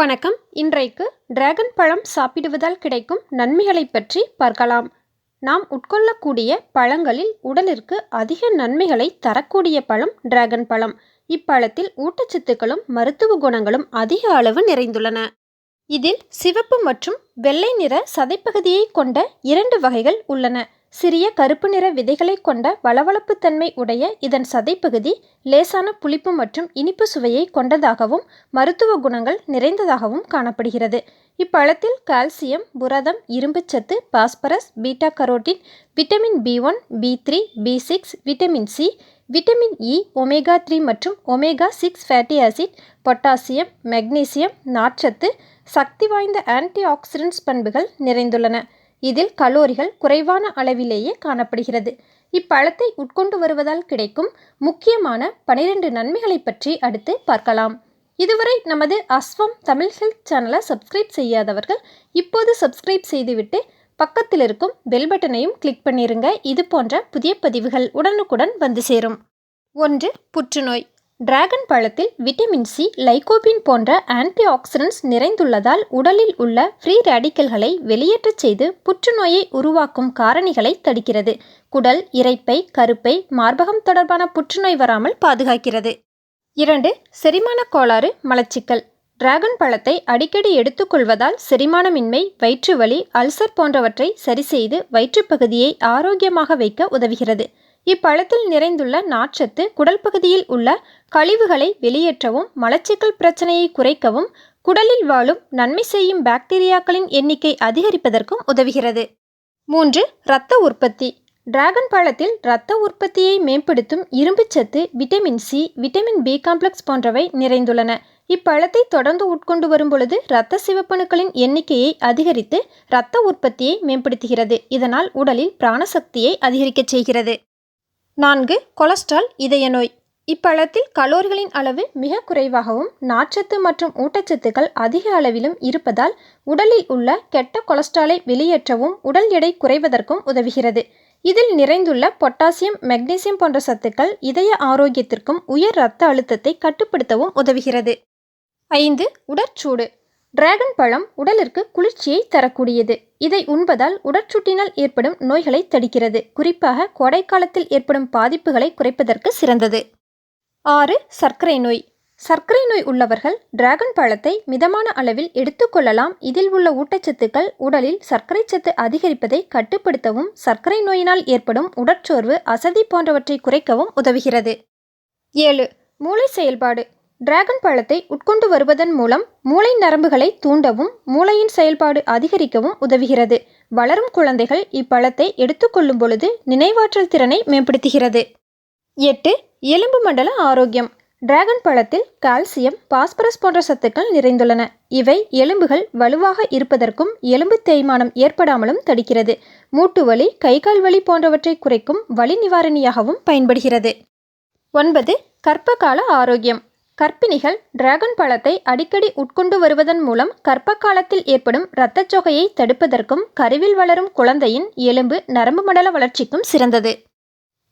வணக்கம். இன்றைக்கு டிராகன் பழம் சாப்பிடுவதால் கிடைக்கும் நன்மைகளை பற்றி பார்க்கலாம். நாம் உட்கொள்ளக்கூடிய பழங்களில் உடலிற்கு அதிக நன்மைகளை தரக்கூடிய பழம் டிராகன் பழம். இப்பழத்தில் ஊட்டச்சத்துக்களும் மருத்துவ குணங்களும் அதிக அளவு நிறைந்துள்ளன. இதில் சிவப்பு மற்றும் வெள்ளை நிற சதைப்பகுதியை கொண்ட இரண்டு வகைகள் உள்ளன. சிறிய கருப்பு நிற விதைகளை கொண்ட வளவளப்புத்தன்மை உடைய இதன் சதைப்பகுதி லேசான புளிப்பு மற்றும் இனிப்பு சுவையை கொண்டதாகவும் மருத்துவ குணங்கள் நிறைந்ததாகவும் காணப்படுகிறது. இப்பழத்தில் கால்சியம் புரதம் இரும்புச்சத்து phosphorus beta carotene vitamin B one B three B six vitamin C vitamin E omega three மற்றும் omega six fatty acid potassium magnesium நார்ச்சத்து சக்தி வாய்ந்த ஆன்டி ஆக்சிடென்ட்ஸ் பண்புகள் நிறைந்துள்ளன. இதில் கலோரிகள் குறைவான அளவிலேயே காணப்படுகிறது. இப்பழத்தை உட்கொண்டு வருவதால் கிடைக்கும் முக்கியமான பனிரெண்டு நன்மைகளை பற்றி அடுத்து பார்க்கலாம். இதுவரை நமது அஸ்வம் தமிழ் ஹெல்த் சேனலை சப்ஸ்கிரைப் செய்யாதவர்கள் இப்போது சப்ஸ்கிரைப் செய்துவிட்டு பக்கத்தில் இருக்கும் பெல் பட்டனையும் கிளிக் பண்ணிருங்க. இது போன்ற புதிய பதிவுகள் உடனுக்குடன் வந்து சேரும். ஒன்று புற்றுநோய். டிராகன் பழத்தில் விட்டமின் சி லைகோபின் போன்ற ஆன்டி ஆக்சிடென்ட்ஸ் நிறைந்துள்ளதால் உடலில் உள்ள ஃப்ரீ ரேடிக்கல்களை வெளியேற்றச் செய்து புற்றுநோயை உருவாக்கும் காரணிகளை தடுக்கிறது. குடல் இரைப்பை கருப்பை மார்பகம் தொடர்பான புற்றுநோய் வராமல் பாதுகாக்கிறது. இரண்டு செரிமான கோளாறு மலச்சிக்கல். டிராகன் பழத்தை அடிக்கடி எடுத்துக்கொள்வதால் செரிமானமின்மை வயிற்று வலி அல்சர் போன்றவற்றை சரிசெய்து வயிற்றுப்பகுதியை ஆரோக்கியமாக வைக்க உதவுகிறது. இப்பழத்தில் நிறைந்துள்ள நார்ச்சத்து குடல் பகுதியில் உள்ள கழிவுகளை வெளியேற்றவும் மலச்சிக்கல் பிரச்சனையை குறைக்கவும் குடலில் வாழும் நன்மை செய்யும் பாக்டீரியாக்களின் எண்ணிக்கை அதிகரிப்பதற்கும் உதவுகிறது. மூன்று இரத்த உற்பத்தி. டிராகன் பழத்தில் இரத்த உற்பத்தியை மேம்படுத்தும் இரும்புச்சத்து vitamin C vitamin B complex போன்றவை நிறைந்துள்ளன. இப்பழத்தை தொடர்ந்து உட்கொண்டு வரும் பொழுது இரத்த சிவப்பணுக்களின் எண்ணிக்கையை அதிகரித்து இரத்த உற்பத்தியை மேம்படுத்துகிறது. இதனால் உடலில் பிராணசக்தியை அதிகரிக்கச் செய்கிறது. நான்கு கொலஸ்ட்ரால் இதய நோய். இப்பழத்தில் கலோரிகளின் அளவு மிக குறைவாகவும் நார்ச்சத்து மற்றும் ஊட்டச்சத்துக்கள் அதிக அளவிலும் இருப்பதால் உடலில் உள்ள கெட்ட கொலஸ்ட்ராலை வெளியேற்றவும் உடல் எடை குறைவதற்கும் உதவுகிறது. இதில் நிறைந்துள்ள பொட்டாசியம் மெக்னீசியம் போன்ற சத்துக்கள் இதய ஆரோக்கியத்திற்கும் உயர் இரத்த அழுத்தத்தை கட்டுப்படுத்தவும் உதவுகிறது. ஐந்து உடற்சூடு. டிராகன் பழம் உடலிற்கு குளிர்ச்சியை தரக்கூடியது. இதை உண்பதால் உடற்சுட்டினால் ஏற்படும் நோய்களை தடுக்கிறது. குறிப்பாக கோடைக்காலத்தில் ஏற்படும் பாதிப்புகளை குறைப்பதற்கு சிறந்தது. ஆறு சர்க்கரை நோய். சர்க்கரை நோய் உள்ளவர்கள் டிராகன் பழத்தை மிதமான அளவில் எடுத்துக்கொள்ளலாம் இதில் உள்ள ஊட்டச்சத்துக்கள் உடலில் சர்க்கரை சத்து அதிகரிப்பதை கட்டுப்படுத்தவும் சர்க்கரை நோயினால் ஏற்படும் உடற்சோர்வு அசதி போன்றவற்றை குறைக்கவும் உதவுகிறது. ஏழு மூளை செயல்பாடு. டிராகன் பழத்தை உட்கொண்டு வருவதன் மூலம் மூளை நரம்புகளை தூண்டவும் மூளையின் செயல்பாடு அதிகரிக்கவும் உதவுகிறது. வளரும் குழந்தைகள் இப்பழத்தை எடுத்துக்கொள்ளும் பொழுது நினைவாற்றல் திறனை மேம்படுத்துகிறது. எட்டு. எலும்பு மண்டல ஆரோக்கியம். டிராகன் பழத்தில் கால்சியம் பாஸ்பரஸ் போன்ற சத்துக்கள் நிறைந்துள்ளன. இவை எலும்புகள் வலுவாக இருப்பதற்கும் எலும்பு தேய்மானம் ஏற்படாமலும் தடுக்கிறது. மூட்டு வலி கைகால் வலி போன்றவற்றை குறைக்கும் வலி நிவாரணியாகவும் பயன்படுகிறது. ஒன்பது. கர்ப்பகால ஆரோக்கியம். கர்ப்பிணிகள் டிராகன் பழத்தை அடிக்கடி உட்கொண்டு வருவதன் மூலம் கர்ப்ப காலத்தில் ஏற்படும் இரத்தச்சொகையை தடுப்பதற்கும் கருவில் வளரும் குழந்தையின் எலும்பு நரம்பு மண்டல வளர்ச்சிக்கும் சிறந்தது.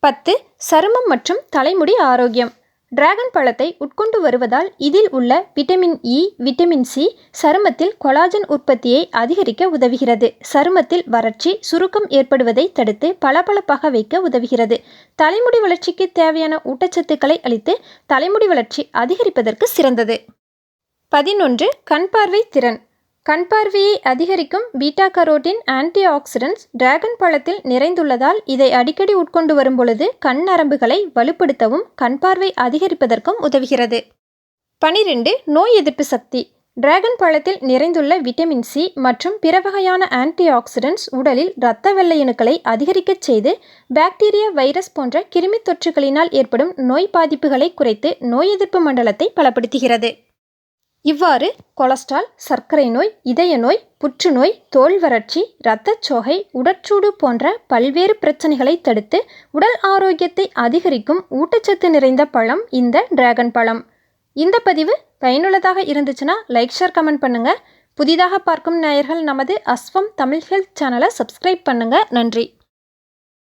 பத்து சருமம் மற்றும் தலைமுடி ஆரோக்கியம். டிராகன் பழத்தை உட்கொண்டு வருவதால் இதில் உள்ள விட்டமின் இ விட்டமின் சி சருமத்தில் கொலாஜன் உற்பத்தியை அதிகரிக்க உதவுகிறது. சருமத்தில் வறட்சி சுருக்கம் ஏற்படுவதை தடுத்து பளபளப்பாக வைக்க உதவுகிறது. தலைமுடி வளர்ச்சிக்கு தேவையான ஊட்டச்சத்துக்களை அளித்து தலைமுடி வளர்ச்சி அதிகரிப்பதற்கு சிறந்தது. பதினொன்று. கண் பார்வை திறன். கண் பார்வையை அதிகரிக்கும் beta carotene antioxidants dragon பழத்தில் நிறைந்துள்ளதால் இதை அடிக்கடி உட்கொண்டு வரும் பொழுது கண் நரம்புகளை வலுப்படுத்தவும் கண் பார்வை அதிகரிப்பதற்கும் உதவுகிறது. பனிரெண்டு நோய் எதிர்ப்பு சக்தி. டிராகன் பழத்தில் நிறைந்துள்ள விட்டமின் சி மற்றும் பிற வகையான ஆன்டி ஆக்சிடென்ட்ஸ் உடலில் இரத்த வெள்ளையணுக்களை அதிகரிக்கச் செய்து பாக்டீரியா வைரஸ் போன்ற கிருமி தொற்றுகளினால் ஏற்படும் நோய் பாதிப்புகளை குறைத்து நோய் எதிர்ப்பு மண்டலத்தை பலப்படுத்துகிறது. இவ்வாறு கொலஸ்ட்ரால் சர்க்கரை நோய் இதய நோய் புற்றுநோய் தோல் வறட்சி இரத்தச்சோகை உடற்சூடு போன்ற பல்வேறு பிரச்சனைகளை தடுத்து உடல் ஆரோக்கியத்தை அதிகரிக்கும் ஊட்டச்சத்து நிறைந்த பழம் இந்த டிராகன் பழம். இந்த பதிவு பயனுள்ளதாக இருந்துச்சுன்னா லைக் ஷேர் கமெண்ட் பண்ணுங்கள் புதிதாக பார்க்கும் நேயர்கள் நமது அஸ்வம் தமிழ் ஹெல்த் சேனலை சப்ஸ்கிரைப் பண்ணுங்கள் நன்றி.